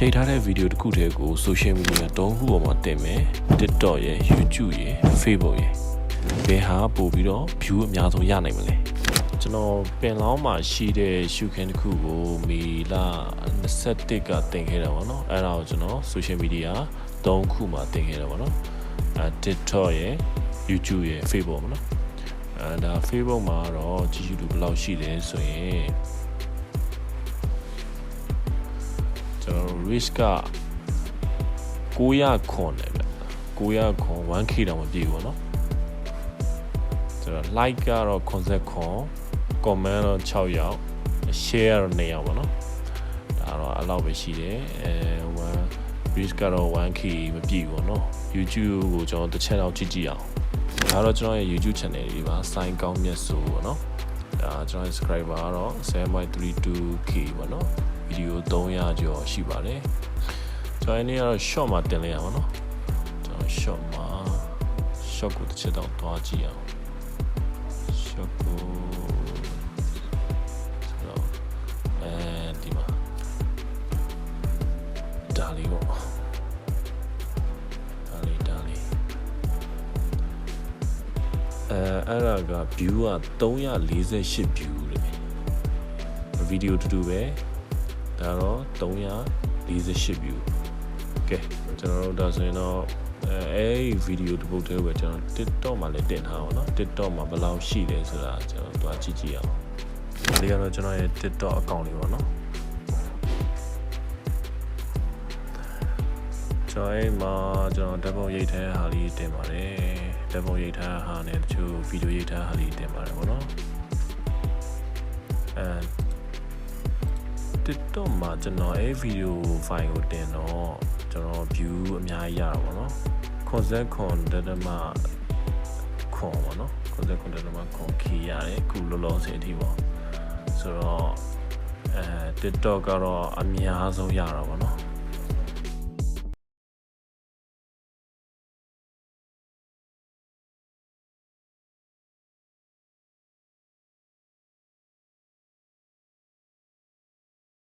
ရိုက်ထားတဲ့ဗီဒီယိုတစ်ခုတည်းကို social media တုံးခုပေါ်မှာတင်မယ် TikTok ရယ် YouTube ရယ် Facebook ရယ်ဘယ်ဟာပို့ပြီးတော့ view အများဆုံးရနိုင်မလဲကျွန်တော်ပင်လောင်းမှာရှိတဲ့ရှုခင်းတစ်ခုကိုမေလ21ကတင်ခဲ့တာပေါ့နော်အဲ့ဒါကိုကျွန်တော် social media ၃ခုမှာတင်ခဲ့တာပေါ့နော်အဲ TikTok ရယ် YouTube ရယ် Facebook ပေါ့နော်အဲဒါ Facebook မှာတော့ကြည့်ရှုသူဘယ်လောက်ရှိလဲဆိုရင် ကျွန်တော် risk က900ခွန်တယ်ဗျ900ခွန် 1k တောင်မပြည့်ဘူးပေါ့နော်ကျွန်တော် like ကတော့90ခွန် comment တော့6ယောက် share ကတော့2ယောက်ပေါ့နော်ဒါတော့အဲ့လောက်ပဲရှိတယ်အဲ1 risk ကတော့ 1k မပြည့်ဘူးပေါ့နော် YouTube ကိုကျွန်တော်တစ်ချက်တော့ကြည့်ကြည့်အောင်ဒါတော့ကျွန်တော်ရဲ့ YouTube channel လေးပါ sign ကောင်းမြတ်ဆိုပေါ့နော်ဒါကျွန်တော် subscriber ကတော့ 7.32k ပေါ့နော် ဗီဒီယို300ကျော်ရှိပါတယ်ကျွန်တော်အနေနဲ့ကတော့ short မှာတင်လိုက်ရပါတော့ကျွန်တော် short မှာ short ကိုတစ်ချက်တော့တွားကြည့်အောင် short ကိုဆိုတော့အဲဒီမှာဒါလေးပေါ့ဒါလေးဒါလေးအဲအဲ့ဒါက view က348 view လေဗီဒီယိုတူတူပဲ ဒါတော့348 view ကဲကျွန်တော်တို့ဒါဆိုရင်တော့အဲဒီဗီဒီယိုတစ်ပုဒ်တည်းပဲကျွန်တော် TikTok မှာလည်းတင်ထားအောင်နော် TikTok မှာဘယ်လောက်ရှိလဲဆိုတာကျွန်တော်သွားကြည့်ကြည့်အောင်ဒါလေးကတော့ကျွန်တော်ရဲ့ TikTok အကောင့်လေးပေါ့နော်ကျွန်တော်အိမ်မှာကျွန်တော်ဓာတ်ပုံရိုက်ထားဟာလေးတင်ပါတယ်ဓာတ်ပုံရိုက်ထားဟာနဲ့တချို့ဗီဒီယိုရိုက်ထားဟာလေးတင်ပါတယ်ပေါ့နော်အဲ TikTok မှာကျွန်တော်အဲဗီဒီယိုဖိုင်ကိုတင်တော့ကျွန်တော် view အများကြီးရတာပေါ့နော် concept con တဒမခွန်ပေါ့နော် concept con တဒမခွန် key ရတယ်ခုလောလောဆယ်အထိပေါ့ဆိုတော့အဲ TikTok ကတော့အများဆုံးရတာပေါ့နော်